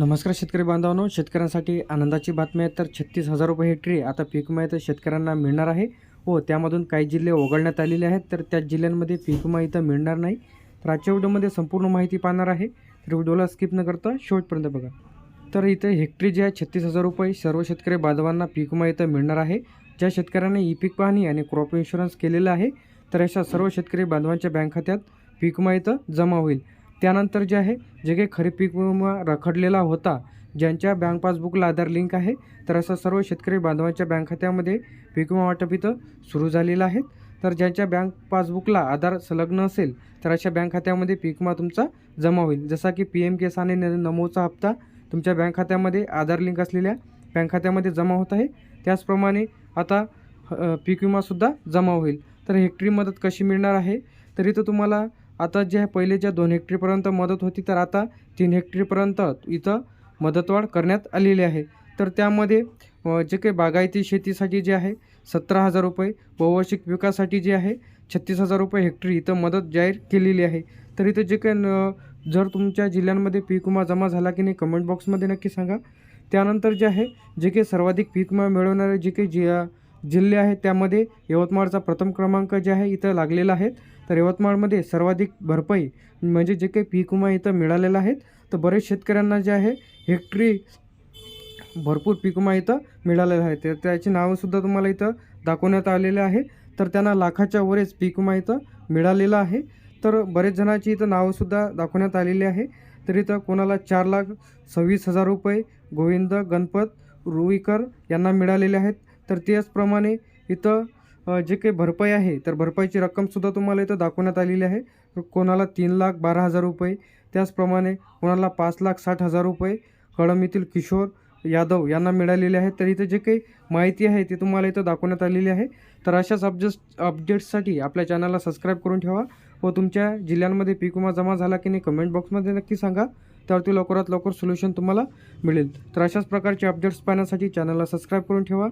नमस्कार शेतकरी बांधवांनो शेतकऱ्यांसाठी आनंदाची बातमी आहे. तर छत्तीस हजार रुपये हेक्टरी आता पीक विमा इथं शेतकऱ्यांना मिळणार आहे व त्यामधून काही जिल्हे वगळण्यात आलेले आहेत. तर त्या जिल्ह्यांमध्ये पीक विमा इथं मिळणार नाही. तर आजच्या व्हिडिओमध्ये संपूर्ण माहिती पाहणार आहे. तर व्हिडिओला स्किप न करता शेवटपर्यंत बघा. तर इथं हेक्टरी जे आहे छत्तीस हजार रुपये सर्व शेतकरी बांधवांना पीक विमा इथं मिळणार आहे. ज्या शेतकऱ्यांनी ई पीक पाहणी आणि क्रॉप इन्शुरन्स केलेलं आहे तर अशा सर्व शेतकरी बांधवांच्या बँक खात्यात पीक विमा इथं जमा होईल. त्यानंतर जे आहे जे काही खरीप पीक विमा रखडलेला होता ज्यांच्या बँक पासबुकला आधार लिंक आहे तर असं सर्व शेतकरी बांधवांच्या बँक खात्यामध्ये पीक विमा वाटप इथं सुरू झालेलं आहे. तर ज्यांच्या बँक पासबुकला आधार संलग्न असेल तर अशा बँक खात्यामध्ये पीक विमा तुमचा जमा होईल. जसा की पी एम किसान आणि नमोचा हप्ता तुमच्या बँक खात्यामध्ये आधार लिंक असलेल्या बँक खात्यामध्ये जमा होत आहे. त्याचप्रमाणे आता पीक विमासुद्धा जमा होईल. तर हेक्टरी मदत कशी मिळणार आहे? तर इथं तुम्हाला आता जे आहे पहिले ज्या दोन हेक्टरीपर्यंत मदत होती तर आता तीन हेक्टरीपर्यंत इथं मदतवाढ करण्यात आलेली आहे. तर त्यामध्ये जे काही बागायती शेतीसाठी जे आहे सतरा हजार रुपये बहुवार्षिक विकासासाठी जे आहे छत्तीस हजार रुपये हेक्टरी इथं मदत जाहीर केलेली आहे. तर इथं जे काही न जर तुमच्या जिल्ह्यांमध्ये पीक विमा जमा झाला की नाही कमेंट बॉक्समध्ये नक्की सांगा. त्यानंतर जे आहे जे काही सर्वाधिक पीक विमा मिळवणारे जे काही जि जिल्हे आहेत त्यामध्ये यवतमाळचा प्रथम क्रमांक जे आहे इथं लागलेला आहे. तर यवतमाळमध्ये सर्वाधिक भरपाई म्हणजे जे काही पीक विमा इथं मिळालेला आहे तर बरेच शेतकऱ्यांना जे आहे हेक्टरी भरपूर पीक विमा इथं मिळालेलं आहे. तर त्याची नावंसुद्धा तुम्हाला इथं दाखवण्यात आलेले आहे. तर त्यांना लाखाच्या वरच पीक विमा इथं मिळालेलं आहे. तर बरेच जणांची इथं नावंसुद्धा दाखवण्यात आलेली आहे. तर इथं कोणाला चार लाख सव्वीस हजार रुपये गोविंद गणपत रुईकर यांना मिळालेले आहेत. तर त्याचप्रमाणे इथं जे काही भरपाई आहे तर भरपाईची रक्कमसुद्धा तुम्हाला इथं दाखवण्यात आलेली आहे. कोणाला तीन लाख बारा हजार रुपये त्याचप्रमाणे कोणाला पाच लाख साठ हजार रुपये कळम येथील किशोर यादव यांना मिळालेले आहेत. तर इथं जे काही माहिती आहे ती तुम्हाला इथं दाखवण्यात आलेली आहे. तर अशाच अपजेस्ट अपडेट्ससाठी आपल्या चॅनलला सबस्क्राईब करून ठेवा व तुमच्या जिल्ह्यांमध्ये पीक विमा जमा झाला की नाही कमेंट बॉक्समध्ये नक्की सांगा. त्यावरती लवकरात लवकर सोल्युशन तुम्हाला मिळेल. तर अशाच प्रकारचे अपडेट्स पाहण्यासाठी चॅनलला सबस्क्राईब करून ठेवा.